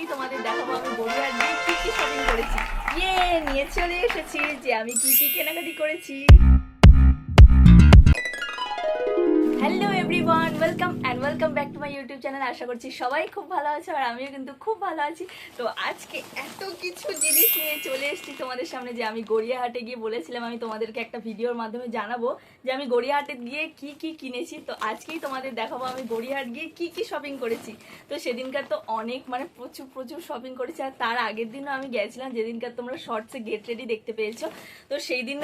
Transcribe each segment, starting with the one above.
আজকেই তোমাদের দেখাবো, আমি গড়িয়ার দিয়ে কি কি শপিং করেছি। ইয়ে নিয়ে চলে এসেছি যে আমি কি কি কেনাকাটি করেছি। Everyone welcome and welcome back to my YouTube channel আশা করছি সবাই খুব ভালো আছে আর আমিও কিন্তু খুব ভালো আছি। তো আজকে এত কিছু জিনিস নিয়ে চলে এসেছি তোমাদের সামনে যে আমি গড়িয়াহাটে গিয়ে বলেছিলাম আমি তোমাদেরকে একটা ভিডিওর মাধ্যমে জানাব যে আমি গড়িয়াহাটে গিয়ে কি কি কিনেছি। তো আজকেই তোমাদের দেখাবো আমি গড়িয়াহাট গিয়ে কি কি শপিং করেছি। তো সেদিনকার তো অনেক মানে প্রচুর প্রচুর শপিং করেছি আর তার আগের দিনও আমি গেছিলাম। যেদিনকার তোমরা শর্টসে গেট রেডি দেখতে পেয়েছ। তো সেই দিন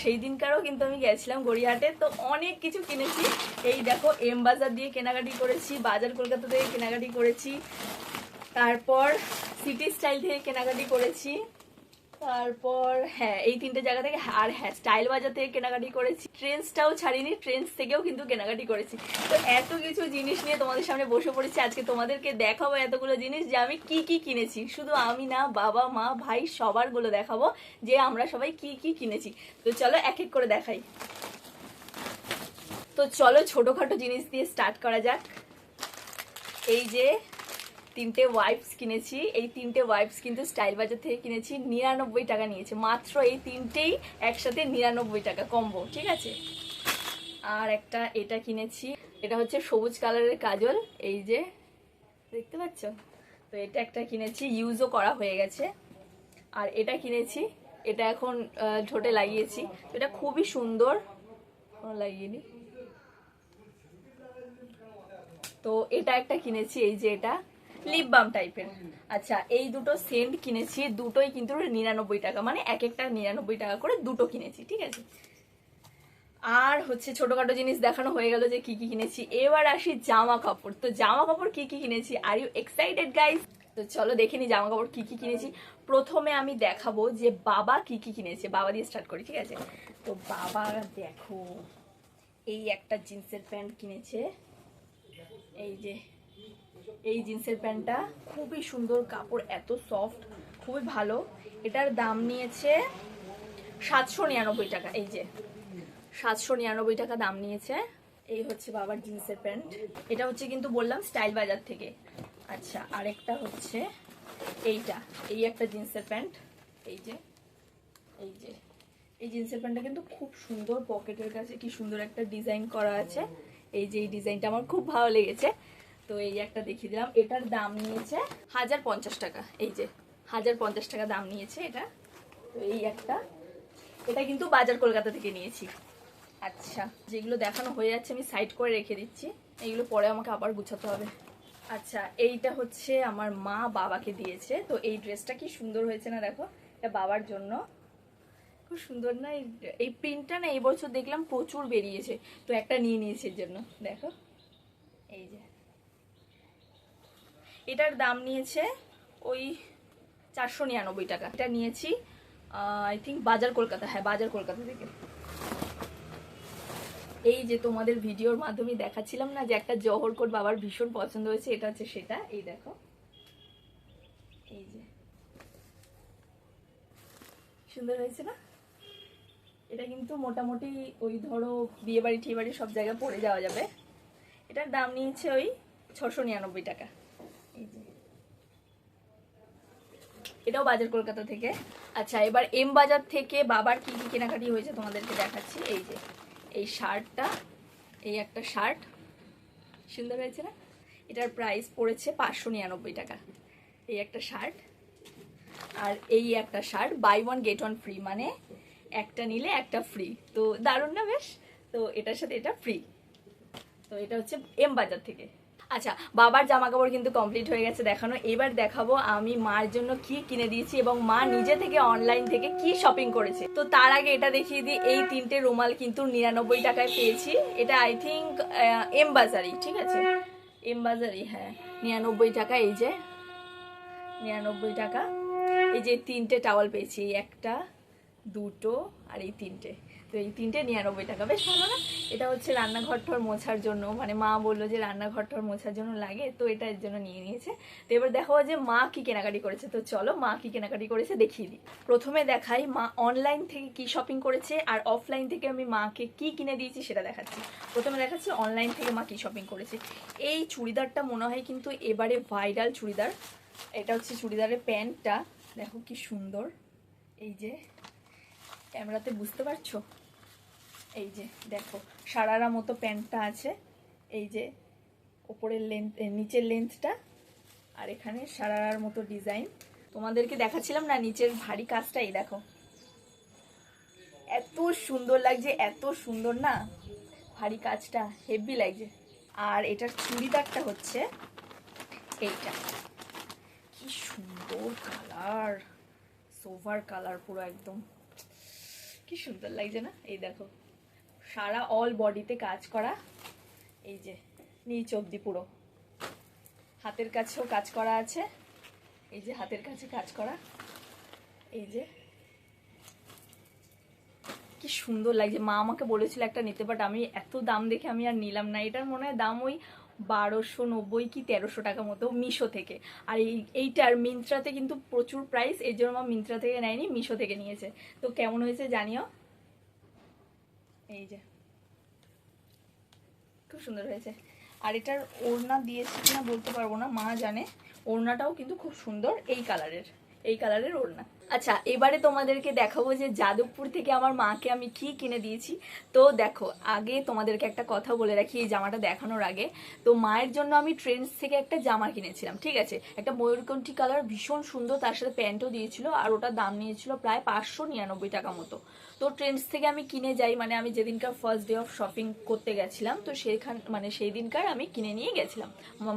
সেই দিনকারও কিন্তু আমি গেছিলাম গড়িয়াহাটে। তো অনেক কিছু কিনেছি। এই দেখো এম বাজার দিয়ে কেনাকাটি করেছি, বাজার কলকাতা থেকে কেনাকাটি করেছি, তারপর সিটি স্টাইল থেকে কেনাকাটি করেছি। তারপর হ্যাঁ এই তিনটে জায়গা থেকে, আর হ্যাঁ স্টাইল বাজার থেকে কেনাকাটি করেছি। ট্রেন্সটাও ছাড়িনি ট্রেন্স থেকেও কিন্তু কেনাকাটি করেছি। তো এত কিছু জিনিস নিয়ে তোমাদের সামনে বসে পড়েছি। আজকে তোমাদেরকে দেখাবো এতগুলো জিনিস যে আমি কি কি কিনেছি। শুধু আমি না, বাবা, মা, ভাই, সবারগুলো দেখাবো যে আমরা সবাই কি কি কিনেছি। তো চলো এক এক করে দেখাই। তো চলো ছোটোখাটো জিনিস দিয়ে স্টার্ট করা যাক। এই যে তিনটে ওয়াইপস কিনেছি। এই তিনটে ওয়াইপস কিন্তু স্টাইল বাজার থেকে কিনেছি, নিরানব্বই টাকা নিয়েছে। মাত্র এই তিনটেই একসাথে নিরানব্বই টাকা কম্বো ঠিক আছে? আর একটা এটা কিনেছি, এটা হচ্ছে সবুজ কালারের কাজল। এই যে, দেখতে পাচ্ছ? তো এটা একটা কিনেছি ইউজও করা হয়ে গেছে। আর এটা কিনেছি, এটা এখন ঠোঁটে লাগিয়েছি। এটা খুবই সুন্দর। লাগিয়ে তো এটা একটা কিনেছি, এই যে এটা। লিপ বাম টাইপের আচ্ছা এই দুটো সেন্ট কিনেছি, দুটোই কিন্তু নিরানব্বই টাকা মানে এক একটা নিরানব্বই টাকা করে দুটো কিনেছি, ঠিক আছে? আর হচ্ছে ছোটখাটো জিনিস দেখানো হয়ে গেল যে কি কি কিনেছি। এবার আসি জামা কাপড়। তো জামা কাপড় কি কি কিনেছি? আর ইউ এক্সাইটেড গাইস তো চলো দেখে নি জামা কাপড় কি কি কিনেছি। প্রথমে আমি দেখাবো যে বাবা কি কি কিনেছে। বাবা দিয়ে স্টার্ট করি, ঠিক আছে? তো বাবা, দেখো, এই একটা জিন্সের প্যান্ট কিনেছে। এই যে এই জিন্সের প্যান্টটা। খুবই সুন্দর কাপড়, এত সফট খুবই ভালো। এটার দাম নিয়েছে সাতশো নিরানব্বই টাকা, এই যে। সাতশো নিরানব্বই টাকা দাম নিয়েছে। এই হচ্ছে বাবার জিন্সের প্যান্ট। এটা হচ্ছে কিন্তু বললাম স্টাইল বাজার থেকে। আচ্ছা আরেকটা হচ্ছে এইটা, এই একটা জিন্সের প্যান্ট। এই যে এই যে। এই জিন্সের প্যান্টটা কিন্তু খুব সুন্দর পকেটের কাছে, কি সুন্দর একটা ডিজাইন করা আছে। এই যে, এই ডিজাইনটা আমার খুব ভালো লেগেছে। তো এই একটা দেখিয়ে দিলাম, এটার দাম নিয়েছে হাজার পঞ্চাশ টাকা। এই যে হাজার পঞ্চাশ টাকা দাম নিয়েছে এটা। তো এই একটা, এটা কিন্তু বাজার কলকাতা থেকে নিয়েছি। আচ্ছা যেগুলো দেখানো হয়ে যাচ্ছে, আমি সাইড করে রেখে দিচ্ছি। এইগুলো পরে আমাকে আবার গুছাতে হবে। আচ্ছা এইটা হচ্ছে আমার মা বাবাকে দিয়েছে। তো এই ড্রেসটা কি সুন্দর হয়েছে না দেখো, এটা বাবার জন্য। খুব সুন্দর না এই প্রিন্টটা না এই বছর দেখলাম প্রচুর বেরিয়েছে। তো একটা নিয়ে নিয়েছে এর জন্য, দেখো। এই যে। এটার দাম নিয়েছে ওই চারশো নিরানব্বই টাকা। এটা নিয়েছি আই থিঙ্ক বাজার কলকাতা হ্যাঁ বাজার কলকাতা থেকে। এই যে তোমাদের ভিডিওর মাধ্যমে দেখাচ্ছিলাম না যে একটা জহর কোট বাবার ভীষণ পছন্দ হয়েছে, এটা হচ্ছে সেটা, এই দেখো। এই যে। সুন্দর হয়েছে না? এটা কিন্তু মোটামুটি ওই ধরো বিয়ে বাড়ি টিয়ে বাড়ি সব জায়গায় পরে যাওয়া যাবে। এটার দাম নিয়েছে ওই ছশো নিরানব্বই টাকা এই যে এটাও বাজার কলকাতা থেকে। আচ্ছা এবার এম বাজার থেকে বাবার কি কি কেনাকাটি হয়েছে তোমাদেরকে দেখাচ্ছি। এই যে, এই শার্টটা, এই একটা শার্ট। সুন্দর হয়েছে না? এটার প্রাইস পড়েছে পাঁচশো নিরানব্বই টাকা। এই একটা শার্ট আর এই একটা shirt buy one get one free মানে একটা নিলে একটা ফ্রি তো দারুণ না বেশ? তো এটার সাথে এটা ফ্রি তো এটা হচ্ছে এম বাজার থেকে। আচ্ছা বাবার জামা কাপড় কিন্তু কমপ্লিট হয়ে গেছে, দেখানো। এবার দেখাবো আমি মার জন্য কি কিনে দিয়েছি এবং মা নিজে থেকে অনলাইন থেকে কি শপিং করেছে। তো তার আগে এটা দেখিয়ে দিই, এই তিনটে রুমাল কিন্তু নিরানব্বই টাকায় পেয়েছি। এটা আই থিঙ্ক এম বাজারই ঠিক আছে? এম বাজারই হ্যাঁ নিরানব্বই টাকা, এই যে, নিরানব্বই টাকা। এই যে তিনটে টাওয়াল পেয়েছি একটা, দুটো, আর এই তিনটে। তো এই তিনটে নিরানব্বই টাকা। বেশ ভালো না? এটা হচ্ছে রান্নাঘর ঠর মোছার জন্য। মানে মা বলল যে রান্নাঘর ঠর মোছার জন্য লাগে, তো এটা এর জন্য নিয়ে নিয়েছে। তো এবার দেখো যে মা কি কেনাকাটি করেছে। তো চলো মা কি কেনাকাটি করেছে দেখিয়ে দিই। প্রথমে দেখাই মা অনলাইন থেকে কি শপিং করেছে আর অফলাইন থেকে আমি মাকে কি কিনে দিয়েছি সেটা দেখাচ্ছি। প্রথমে দেখাচ্ছি অনলাইন থেকে মা কি শপিং করেছে। এই চুড়িদারটা মনে হয় কিন্তু এবারে ভাইরাল চুড়িদার। এটা হচ্ছে চুড়িদারের প্যান্টটা। দেখো কি সুন্দর। এই যে, ক্যামেরাতে বুঝতে পারছ? এই যে, দেখো, সারারা মতো প্যান্টটা আছে। এই যে, ওপরের লেন্থ নিচের লেন্থটা আর এখানে সারারার মতো ডিজাইন তোমাদেরকে দেখাচ্ছিলাম না নিচের ভারী কাজটা এই দেখো। এত সুন্দর লাগছে, এত সুন্দর না? ভারী কাজটা হেভি লাগছে। আর এটার চুড়িদারটা হচ্ছে এইটা। কি সুন্দর কালার সোভার কালার পুরো একদম। কি সুন্দর লাগছে না? এই দেখো। সারা অল বডিতে কাজ করা। এই যে, নিচ অব্দি পুরো। হাতের কাছেও কাজ করা আছে। এই যে, হাতের কাছে কাজ করা। এই যে। কি সুন্দর লাগছে। মা আমাকে বলেছিল একটা নিতে বাট আমি এত দাম দেখে আমি আর নিলাম না। এটার মনে হয় দাম ওই বারোশো নব্বই কি তেরোশো টাকা মতো মিশো থেকে। আর এই এইটার মিন্ত্রাতে কিন্তু প্রচুর প্রাইস এই জন্য আমার মিন্ত্রা থেকে নেয়নি, মিশো থেকে নিয়েছে। তো কেমন হয়েছে জানিও? এই যে। খুব সুন্দর হয়েছে। আর এটার ওড়না দিয়েছে কিনা বলতে পারব না, মা জানে। ওড়নাটাও কিন্তু খুব সুন্দর এই কালারের এই কালারের ওড়না। আচ্ছা এবারে তোমাদেরকে দেখাবো যে যাদবপুর থেকে আমার মাকে আমি কি কিনে দিয়েছি। তো দেখো, আগে তোমাদেরকে একটা কথা বলে রাখি, এই জামাটা দেখানোর আগে। তো মায়ের জন্য আমি ট্রেন্ডস থেকে একটা জামা কিনেছিলাম, ঠিক আছে? একটা ময়ূরকণ্ঠী কালার ভীষণ সুন্দর, তার সাথে প্যান্টও দিয়েছিল, আর ওটার দাম নিয়েছিল প্রায় পাঁচশো নিরানব্বই টাকা মতো। তো ট্রেন্ডস থেকে আমি কিনে যাই মানে আমি যেদিনকার ফার্স্ট ডে অফ শপিং করতে গেছিলাম, তো সেখান মানে সেই দিনকার আমি কিনে নিয়ে গেছিলাম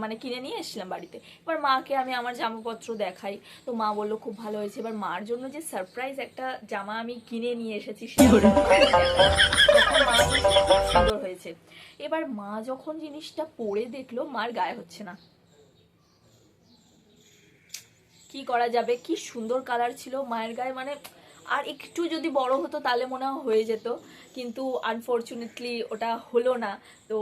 মানে কিনে নিয়ে এসেছিলাম বাড়িতে। এবার মাকে আমি আমার জামাপত্র দেখাই, তো মা বলল, খুব ভালো হয়েছে। এবার মার জন্য যে সারপ্রাইজ একটা জামা আমি কিনে নিয়ে এসেছি সেটা তখন মা বলছে, "খুব সুন্দর হয়েছে। এবার মা যখন জিনিসটা পরে দেখল মার গায়ে হচ্ছে না। কি করা যাবে? কি সুন্দর কালার ছিল মায়ের গায়ে? মানে আর একটু যদি বড় হতো তাহলে মনে হয় যেত। কিন্তু আনফর্চুনেটলি ওটা হলো না। তো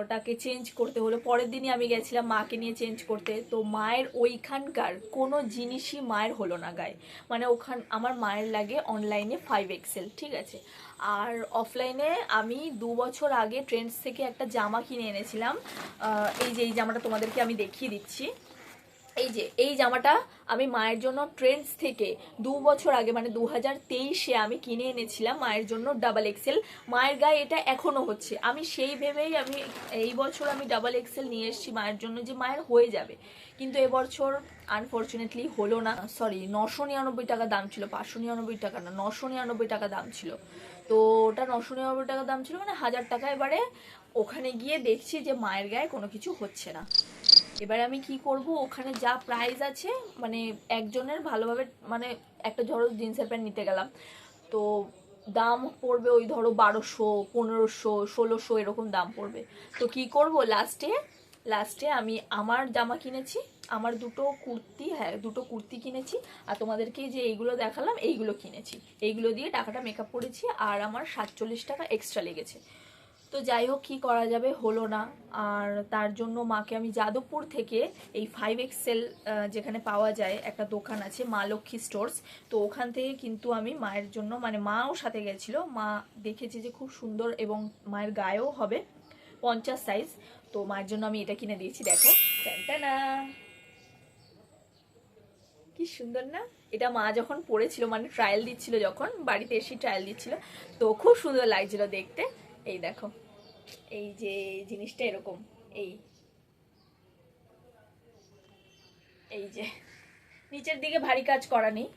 ওটাকে চেঞ্জ করতে হলো। পরের দিনই আমি গেছিলাম মাকে নিয়ে চেঞ্জ করতে। তো মায়ের ওইখানকার কোনো জিনিসই মায়ের হলো না গায়ে। মানে ওখান, আমার মায়ের লাগে অনলাইনে ফাইভ এক্সেল ঠিক আছে? আর অফলাইনে আমি দু বছর আগে ট্রেন্ডস থেকে একটা জামা কিনে এনেছিলাম। এই যে, এই জামাটা তোমাদেরকে আমি দেখিয়ে দিচ্ছি। এই যে, এই জামাটা আমি মায়ের জন্য ট্রেন্ডস থেকে দু বছর আগে মানে দু হাজার তেইশে আমি কিনে এনেছিলাম মায়ের জন্য ডাবল এক্সেল মায়ের গায়ে এটা এখনও হচ্ছে। আমি সেই ভেবেই আমি এই বছর আমি ডাবল এক্সেল নিয়ে এসেছি মায়ের জন্য যে মায়ের হয়ে যাবে। কিন্তু এবছর আনফর্চুনেটলি হলো না। সরি নশো নিরানব্বই টাকা দাম ছিল, পাঁচশো নিরানব্বই টাকা না, নশো নিরানব্বই টাকা দাম ছিল। তো ওটা নশো নিরানব্বই টাকা দাম ছিল মানে হাজার টাকা। এবারে ওখানে গিয়ে দেখছি যে মায়ের গায়ে কোনো কিছু হচ্ছে না। এবার আমি কি করব? ওখানে যা প্রাইস আছে মানে একজনের ভালোভাবে মানে একটা ধরো জিন্সের প্যান্ট নিতে গেলাম। তো দাম পড়বে ওই ধরো বারোশো, পনেরোশো, ষোলোশো এরকম দাম পড়বে। তো কি করব? লাস্টে লাস্টে আমি আমার জামা কিনেছি, আমার দুটো কুর্তি হ্যাঁ দুটো কুর্তি কিনেছি, আর তোমাদেরকে যে এইগুলো দেখালাম, এইগুলো কিনেছি। এইগুলো দিয়ে টাকাটা মেকআপ করেছি, আর আমার সাতচল্লিশ টাকা এক্সট্রা লেগেছে। তো যাই হোক, কী করা যাবে হলো না। আর তার জন্য মাকে আমি যাদবপুর থেকে এই ফাইভ এক্সেল যেখানে পাওয়া যায় একটা দোকান আছে, মা লক্ষ্মী স্টোর্স। তো ওখান থেকে কিন্তু আমি মায়ের জন্য মানে মাও সাথে গেছিল। মা দেখেছে যে খুব সুন্দর এবং মায়ের গায়েও হবে পঞ্চাশ সাইজ তো মায়ের জন্য আমি এটা কিনে দিয়েছি, দেখো। না কি সুন্দর না? এটা মা যখন পড়েছিল মানে ট্রায়াল দিচ্ছিল যখন, বাড়িতে এসে ট্রায়াল দিচ্ছিল। তো খুব সুন্দর লাগছিল দেখতে। এই দেখো, এই যে জিনিসটা এরকম, এই। এই যে, নিচের দিকে ভারী কাজ করা নেই,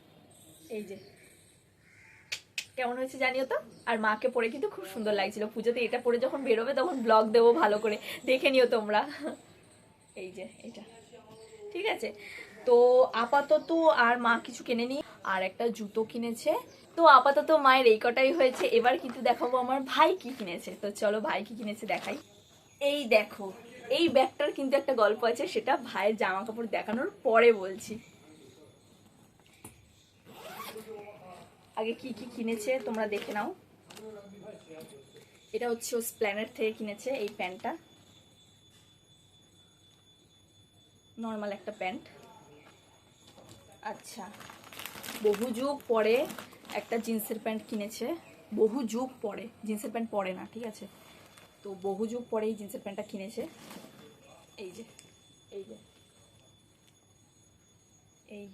এই যে। কেমন হয়েছে জানিও তো? আর মাকে পরে কিন্তু খুব সুন্দর লাগছিল, পুজোতে এটা পরে যখন বেরোবে তখন ব্লগ দেবো ভালো করে, দেখে নিও তোমরা। এই যে, এটা। ঠিক আছে? তো আপাতত আর মা কিছু কেনেনি। আর একটা জুতো কিনেছে। তো আপাতত মায়ের এই কটাই হয়েছে। এবার কিন্তু দেখাবো আমার ভাই কি কিনেছে। তো চলো ভাই কি কিনেছে দেখাই। এই দেখো, এই ব্যাগটার কিন্তু একটা গল্প আছে, সেটা ভাইয়ের জামা কাপড় দেখানোর পরে বলছি। আগে কি কি কিনেছে তোমরা দেখে নাও। এটা হচ্ছে ও থেকে কিনেছে এই প্যান্টটা। নর্মাল একটা প্যান্ট। আচ্ছা। বহু যুগ পরে একটা জিন্সের প্যান্ট কিনেছে। বহু যুগ পরে। জিন্সের প্যান্ট পরে না, ঠিক আছে? তো বহু যুগ পরে এই জিন্সের প্যান্টটা কিনেছে। এই যে এই যে, এই।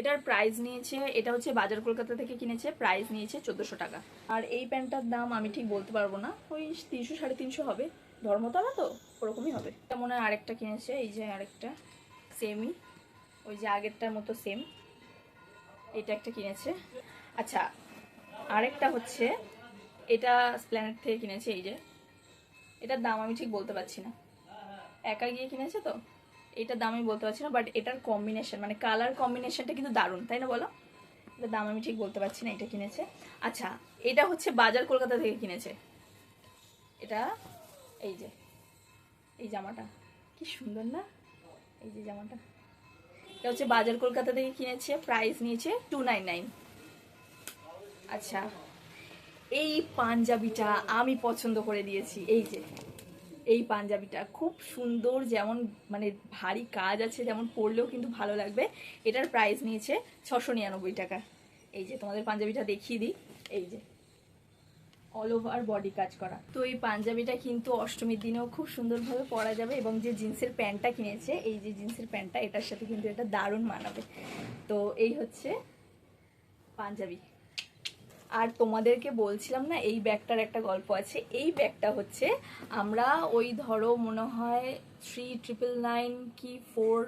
এটার প্রাইস নিয়েছে, এটা হচ্ছে বাজার কলকাতা থেকে কিনেছে প্রাইস নিয়েছে চোদ্দোশো টাকা। আর এই প্যান্টটার দাম আমি ঠিক বলতে পারব না। ওই তিনশো, সাড়ে তিনশো হবে। ধর্মতলা তো, ওরকমই হবে। এটা মনে হয় আরেকটা কিনেছে, এই যে আরেকটা। সেমই ওই যে আগেরটার মতো সেম এটা একটা কিনেছে। আচ্ছা আরেকটা হচ্ছে, এটা স্প্ল্যানেট থেকে কিনেছে এই যে। এটার দাম আমি ঠিক বলতে পারছি না। একা গিয়ে কিনেছে তো? এটার দাম আমি বলতে পারছি না বাট এটার কম্বিনেশন মানে কালার কম্বিনেশনটা কিন্তু দারুণ, তাই না বলো? এটার দাম আমি ঠিক বলতে পারছি না, এটা কিনেছে। আচ্ছা এটা হচ্ছে বাজার কলকাতা থেকে কিনেছে। এটা, এই যে, এই জামাটা। কি সুন্দর না? এই যে জামাটা। এটা হচ্ছে বাজার কলকাতা থেকে কিনেছে প্রাইস নিয়েছে টু আচ্ছা এই পাঞ্জাবিটা আমি পছন্দ করে দিয়েছি, এই যে, এই পাঞ্জাবিটা খুব সুন্দর, যেমন মানে ভারী কাজ আছে, যেমন পরলেও কিন্তু ভালো লাগবে। এটার প্রাইস নিয়েছে ছশো নিরানব্বই টাকা। এই যে তোমাদের পাঞ্জাবিটা দেখিয়ে দিই, এই যে। অল ওভার বডি কাজ করা। তো এই পাঞ্জাবিটা কিন্তু অষ্টমীর দিনেও খুব সুন্দরভাবে পরা যাবে এবং যে জিন্সের প্যান্টটা কিনেছে, এই যে জিন্সের প্যান্টটা, এটার সাথে কিন্তু এটা দারুণ মানাবে। তো এই হচ্ছে পাঞ্জাবি। আর তোমাদেরকে বলছিলাম না, এই ব্যাগটার একটা গল্প আছে। এই ব্যাগটা হচ্ছে আমরা ওই ধরো মনে হয় থ্রি ট্রিপল নাইন কি ফোর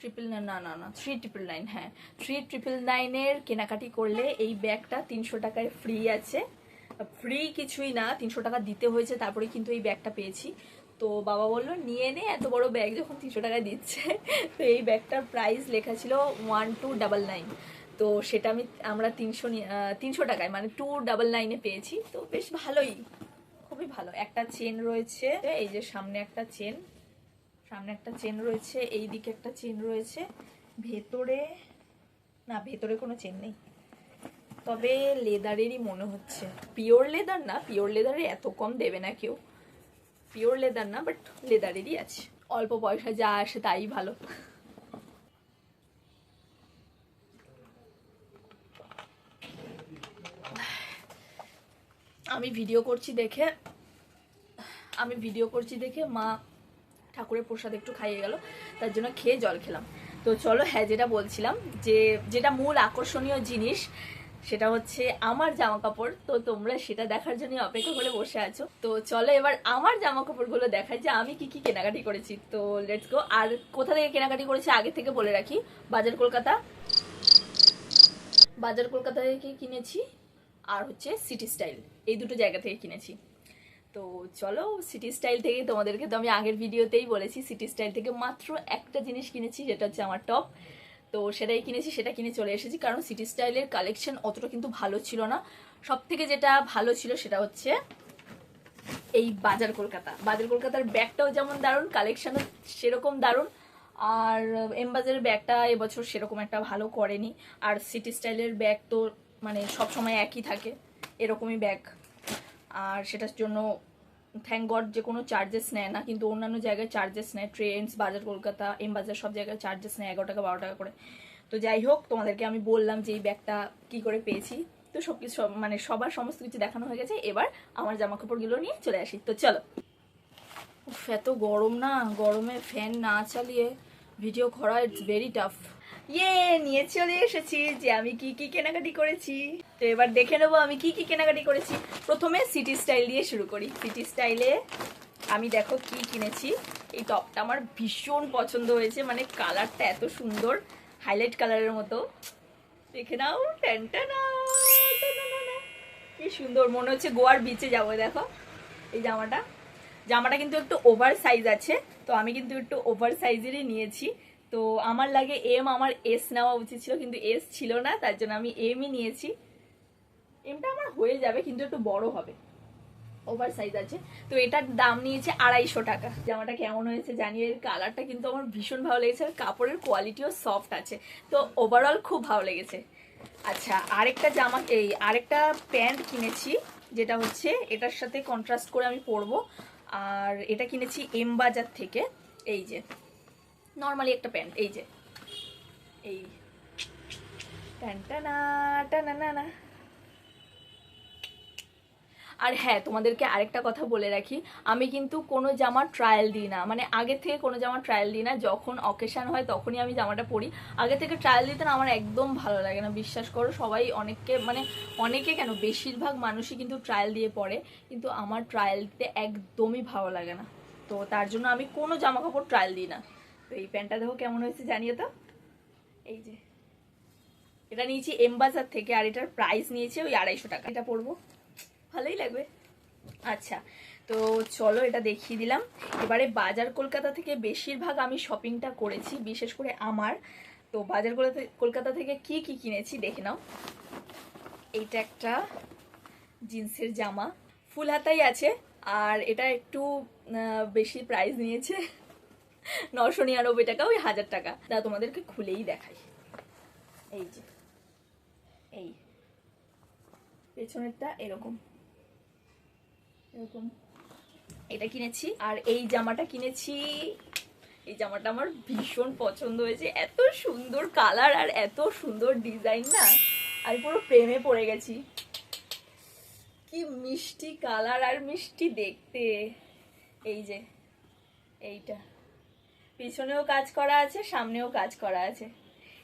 ট্রিপল নাইন না না না থ্রি ট্রিপল নাইন হ্যাঁ। থ্রি ট্রিপল নাইনের কেনাকাটি করলে এই ব্যাগটা তিনশো টাকায় ফ্রি আছে। ফ্রি কিছুই না, তিনশো টাকা দিতে হয়েছে, তারপরে কিন্তু এই ব্যাগটা পেয়েছি। তো বাবা বলল, নিয়ে নে, এত বড় ব্যাগ যখন তিনশো টাকায় দিচ্ছে। তো এই ব্যাগটার প্রাইস লেখা ছিল ওয়ান টু ডাবল নাইন তো সেটা আমি, আমরা তিনশো তিনশো টাকায় মানে টু ডাবল নাইনে পেয়েছি। তো বেশ ভালোই, খুবই ভালো। একটা চেন রয়েছে, এই যে সামনে একটা চেন সামনে একটা চেন রয়েছে এই দিকে একটা চেন রয়েছে। ভেতরে, না, ভেতরে কোনো চেন নেই। তবে লেদারেরই মনে হচ্ছে। পিওর লেদার না, পিওর লেদারে এত কম দেবে না কেউ। পিওর লেদার না, বাট লেদারেরই আছে। অল্প পয়সা যা আসে তাই ভালো। আমি ভিডিও করছি দেখে, আমি ভিডিও করছি দেখে মা ঠাকুরের প্রসাদ একটু খাইয়ে গেল, তার জন্য খেয়ে জল খেলাম। তো চলো হ্যাঁ যেটা বলছিলাম যে, যেটা মূল আকর্ষণীয় জিনিস সেটা হচ্ছে আমার জামা কাপড় তো তোমরা সেটা দেখার জন্য অপেক্ষা করে বসে আছো। তো চলো এবার আমার জামা কাপড়গুলো দেখাই যে আমি কি কি কেনাকাটি করেছি। তো লেটস গো আর কোথা থেকে কেনাকাটি করেছি আগে থেকে বলে রাখি। বাজার কলকাতা। বাজার কলকাতা থেকে কিনেছি। আর হচ্ছে সিটি স্টাইল এই দুটো জায়গা থেকে কিনেছি। তো চলো সিটি স্টাইল থেকে তোমাদেরকে তো আমি আগের ভিডিওতেই বলেছি। সিটি স্টাইল থেকে মাত্র একটা জিনিস কিনেছি, যেটা হচ্ছে আমার টপ তো সেটাই কিনেছি, সেটা কিনে চলে এসেছি। কারণ সিটি স্টাইলের কালেকশন অতটা কিন্তু ভালো ছিল না। সব থেকে যেটা ভালো ছিল সেটা হচ্ছে এই বাজার কলকাতা। বাজার কলকাতার ব্যাগটাও যেমন দারুণ কালেকশনও সেরকম দারুণ। আর এমবাজারের ব্যাগটা এবছর সেরকম একটা ভালো করেনি। আর সিটি স্টাইলের ব্যাগ তো মানে সব সময় একই থাকে, এরকমই ব্যাগ। আর সেটার জন্য থ্যাংক গড যে কোনো চার্জেস নেয় না, কিন্তু অন্যান্য জায়গায় চার্জেস নেয় ট্রেনস বাজার কলকাতা এম বাজার সব জায়গায় চার্জেস নেয় এগারো টাকা, বারো টাকা করে। তো যাই হোক, তোমাদেরকে আমি বললাম যে এই ব্যাগটা কি করে পেয়েছি। তো সব কিছু মানে সবার সমস্ত কিছু দেখানো হয়ে গেছে। এবার আমার জামা কাপড়গুলো নিয়ে চলে আসি। তো চলো। এত গরম না, গরমে ফ্যান না চালিয়ে ভিডিও করা ইটস ভেরি টাফ ইয়ে নিয়ে চলে এসেছি যে আমি কি কি কেনাকাটি করেছি। তো এবার দেখে নেব আমি কি কি কেনাকাটি করেছি। প্রথমে সিটি স্টাইল দিয়ে শুরু করি। সিটি স্টাইলে আমি দেখো কি কিনেছি। এই টপটা আমার ভীষণ পছন্দ হয়েছে। মানে কালারটা এত সুন্দর, হাইলাইট কালারের মতো। দেখে নাও ট্যান্টানা টানানানা। কি সুন্দর, মনে হচ্ছে গোয়ার বিচে যাব, দেখো। এই জামাটা। জামাটা কিন্তু একটু ওভার সাইজ আছে। তো আমি কিন্তু একটু ওভার সাইজেরই নিয়েছি। তো আমার লাগে এম আমার এস নেওয়া উচিত ছিল, কিন্তু এস ছিল না, তার জন্য আমি এমই নিয়েছি। এমটা আমার হয়ে যাবে, কিন্তু একটু বড় হবে। ওভার সাইজ আছে। তো এটার দাম নিয়েছে আড়াইশো টাকা। জামাটা কেমন হয়েছে জানি এর কালারটা কিন্তু আমার ভীষণ ভালো লেগেছে, আর কাপড়ের কোয়ালিটিও সফট আছে। তো ওভারঅল খুব ভালো লেগেছে। আচ্ছা আরেকটা জামা, এই আরেকটা প্যান্ট কিনেছি, যেটা হচ্ছে এটার সাথে কন্ট্রাস্ট করে আমি পরবো। আর এটা কিনেছি এম বাজার থেকে, এই যে। নর্মালি একটা প্যান্ট এই যে। এই। না আর হ্যাঁ তোমাদেরকে আরেকটা কথা বলে রাখি, আমি কিন্তু কোনো জামা ট্রায়াল দিই না। মানে আগে থেকে কোনো জামা ট্রায়াল দিই না, যখন অকেশান হয় তখনই আমি জামাটা পরি। আগে থেকে ট্রায়াল দিতে না আমার একদম ভালো লাগে না, বিশ্বাস করো, সবাই অনেককে মানে অনেকে কেন, বেশিরভাগ মানুষই কিন্তু ট্রায়াল দিয়ে পরে কিন্তু আমার ট্রায়াল দিতে একদমই ভালো লাগে না। তো তার জন্য আমি কোনো জামা কাপড় ট্রায়াল দিই না। তো এই প্যান্টটা দেখো কেমন হয়েছে জানিয়ে তো? এই যে। এটা নিয়েছি এমবাজার থেকে আর এটার প্রাইস নিয়েছে ওই আড়াইশো টাকা। এটা পরবো। ভালোই লাগবে। আচ্ছা তো চলো এটা দেখিয়ে দিলাম। এবারে বাজার কলকাতা থেকে বেশিরভাগ আমি শপিংটা করেছি, বিশেষ করে আমার। তো বাজার কলকাতা থেকে কি কি কিনেছি দেখে নাও। এইটা একটা জিন্সের জামা। ফুল হাতাই আছে, আর এটা একটু বেশি প্রাইস নিয়েছে। নশো নিরানব্বই টাকা, ওই হাজার টাকা। তা তোমাদেরকে খুলেই দেখাই। এই যে, এই। পেছনেরটা এরকম। এরকম। এটা কিনেছি, আর এই জামাটা কিনেছি। এই জামাটা আমার ভীষণ পছন্দ হয়েছে। এত সুন্দর কালার আর এত সুন্দর ডিজাইন না, আমি পুরো প্রেমে পড়ে গেছি। কি মিষ্টি কালার আর মিষ্টি দেখতে। এই যে, এইটা। পিছনেও কাজ করা আছে, সামনেও কাজ করা আছে।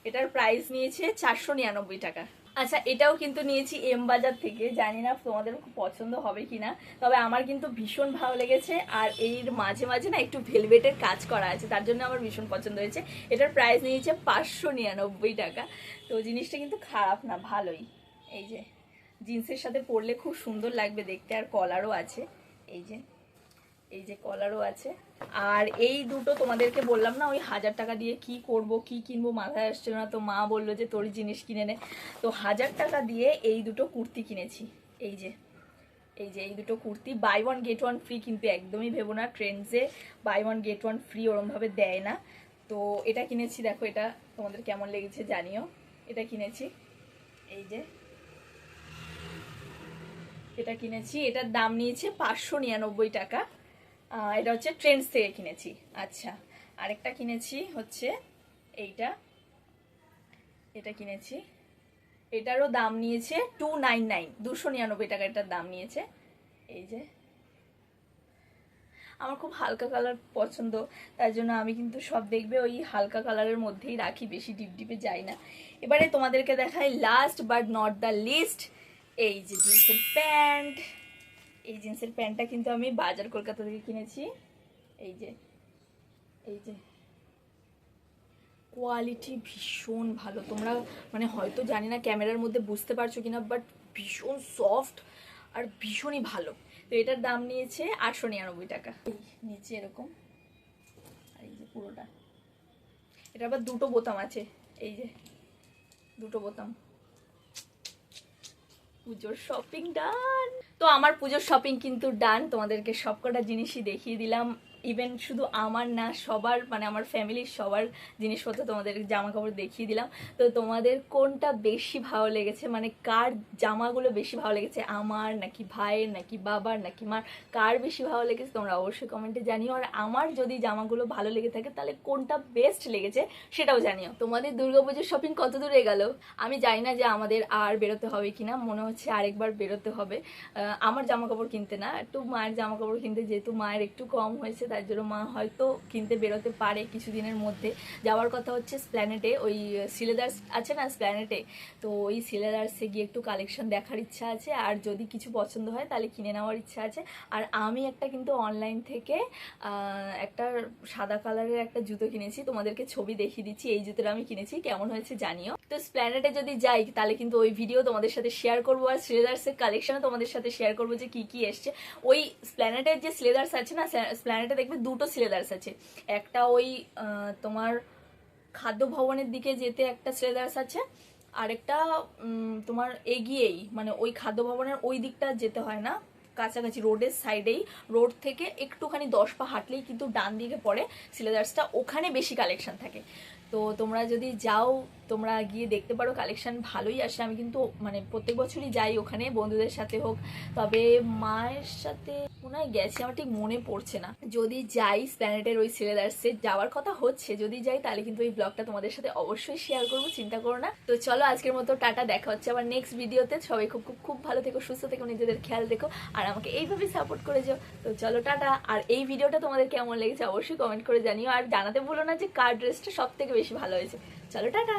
এটার প্রাইস নিয়েছে চারশো নিরানব্বই টাকা। আচ্ছা এটাও কিন্তু নিয়েছি এম বাজার থেকে। জানি না তোমাদের খুব পছন্দ হবে কিনা, তবে আমার কিন্তু ভীষণ ভালো লেগেছে, আর এর মাঝে মাঝে না একটু ভেলভেটের কাজ করা আছে, তার জন্য আমার ভীষণ পছন্দ হয়েছে। এটার প্রাইস নিয়েছে পাঁচশো নিরানব্বই টাকা। তো জিনিসটা কিন্তু খারাপ না, ভালোই। এই যে, জিন্সের সাথে পরলে খুব সুন্দর লাগবে দেখতে, আর কলারও আছে। এই যে এই যে কলারও আছে। আর এই দুটো তোমাদেরকে বললাম না, ওই হাজার টাকা দিয়ে কি করব, কি কিনবো মাথায় আসছিল না। তো মা বলল যে তোর জিনিস কিনে নে। তো হাজার টাকা দিয়ে এই দুটো কুর্তি কিনেছি। এই যে এই যে এই দুটো kurti. Buy one get one free কিন্তু একদমই ভেবো না। ট্রেন্ডসে buy one get one free ওরমভাবে দেয় না। তো এটা কিনেছি, দেখো এটা তোমাদের কেমন লেগেছে জানিও। এটা কিনেছি। এই যে, এটা কিনেছি। এটার দাম নিয়েছে পাঁচশো নিরানব্বই টাকা। এটা হচ্ছে ট্রেন্ডস থেকে কিনেছি। আচ্ছা আরেকটা কিনেছি হচ্ছে এইটা। এটা কিনেছি। এটারও দাম নিয়েছে টু নাইন নাইন দুশো নিরানব্বই টাকা এটার দাম নিয়েছে। এই যে। আমার খুব হালকা কালার পছন্দ, তার জন্য আমি কিন্তু সব দেখবে ওই হালকা কালারের মধ্যেই রাখি, বেশি ডিপ ডিপে যাই না। এবারে তোমাদেরকে দেখাই last but not the least এই যে জিন্সের প্যান্ট। এই জিন্সের প্যান্টটা কিন্তু আমি বাজার কলকাতা থেকে কিনেছি। এই যে এই যে। কোয়ালিটি ভীষণ ভালো। তোমরা মানে হয়তো জানি না, ক্যামেরার মধ্যে বুঝতে পারছ কিনা বাট ভীষণ সফট আর ভীষণই ভালো। তো এটার দাম নিয়েছে আটশো নিরানব্বই টাকা। এই নিচে এরকম। আর এই যে পুরোটা। এটা আবার দুটো বোতাম আছে। এই যে, দুটো বোতাম। পুজোর শপিং ডান তো আমার পুজোর শপিং কিন্তু ডান তোমাদেরকে সবকটা জিনিসই দেখিয়ে দিলাম। ইভেন শুধু আমার না, সবার মানে আমার ফ্যামিলির সবার জিনিসপত্র তোমাদের জামা কাপড় দেখিয়ে দিলাম। তো তোমাদের কোনটা বেশি ভালো লেগেছে? মানে কার জামাগুলো বেশি ভালো লেগেছে? আমার নাকি ভাইয়ের, নাকি বাবার, নাকি মার? কার বেশি ভালো লেগেছে তোমরা অবশ্যই কমেন্টে জানিও। আর আমার যদি জামাগুলো ভালো লেগে থাকে, তাহলে কোনটা বেস্ট লেগেছে সেটাও জানিও। তোমাদের দুর্গাপুজোর শপিং কত দূরে গেল? আমি জানি না যে আমাদের আর বেরোতে হবে কিনা, মনে হচ্ছে আরেকবার বেরোতে হবে। আমার জামা কাপড় কিনতে না, একটু মায়ের জামা কাপড় কিনতে যেহেতু মায়ের একটু কম হয়েছে তার জন্য মা হয়তো কিনতে বেরোতে পারে কিছুদিনের মধ্যে। যাওয়ার কথা হচ্ছে স্প্ল্যানেটে ওই সিলেদার্স আছে না স্প্ল্যানেটে তো ওই সিলেদার্সে গিয়ে একটু কালেকশন দেখার ইচ্ছা আছে, আর যদি কিছু পছন্দ হয় তাহলে কিনে নেওয়ার ইচ্ছা আছে। আর আমি একটা কিন্তু অনলাইন থেকে একটা সাদা কালারের একটা জুতো কিনেছি, তোমাদেরকে ছবি দেখিয়ে দিচ্ছি, এই জুতোটা আমি কিনেছি, কেমন হয়েছে জানিও। তো স্প্ল্যানেটে যদি যাই, তাহলে কিন্তু ওই ভিডিও তোমাদের সাথে শেয়ার করব আর সিলেদার্সের কালেকশনও তোমাদের সাথে শেয়ার করব যে কি কি এসছে। ওই স্প্ল্যানেটের যে সিলেদার্স আছে না স্প্ল্যানেটে দেখবে দুটো সিলেদার্স আছে। একটা ওই তোমার খাদ্য ভবনের দিকে যেতে একটা সিলেদার্স আছে, আরেকটা তোমার এগিয়েই মানে ওই খাদ্য ভবনের ওই দিকটা যেতে হয় না। কাছাকাছি রোডের সাইডেই, রোড থেকে একটুখানি দশ পা হাঁটলেই কিন্তু ডান দিকে পড়ে সিলেদার্সটা, ওখানে বেশি কালেকশন থাকে। তো তোমরা যদি যাও, তোমরা গিয়ে দেখতে পারো কালেকশন ভালোই আসে। আমি কিন্তু মানে প্রত্যেক বছরই যাই ওখানে, বন্ধুদের সাথে হোক। তবে মায়ের সাথে মনে গেছি, আমার ঠিক মনে পড়ছে না। যদি যাই স্প্ল্যানেটের ওই সিলেদার্সে, যাওয়ার কথা হচ্ছে, যদি যাই তাহলে কিন্তু এই ব্লগটা তোমাদের সাথে অবশ্যই শেয়ার করব, চিন্তা করো না। তো চলো আজকের মতো টাটা, দেখা হচ্ছে আবার নেক্সট ভিডিওতে সবাই খুব খুব খুব ভালো থেকো, সুস্থ থেকো, নিজেদের খেয়াল দেখো আর আমাকে এইভাবে সাপোর্ট করে যাও তো চলো, টাটা। আর এই ভিডিওটা তোমাদের কেমন লেগেছে অবশ্যই কমেন্ট করে জানিও। আর জানাতে ভুলো না যে কার ড্রেসটা সব থেকে বেশি ভালো হয়েছে। চলো, টাটা।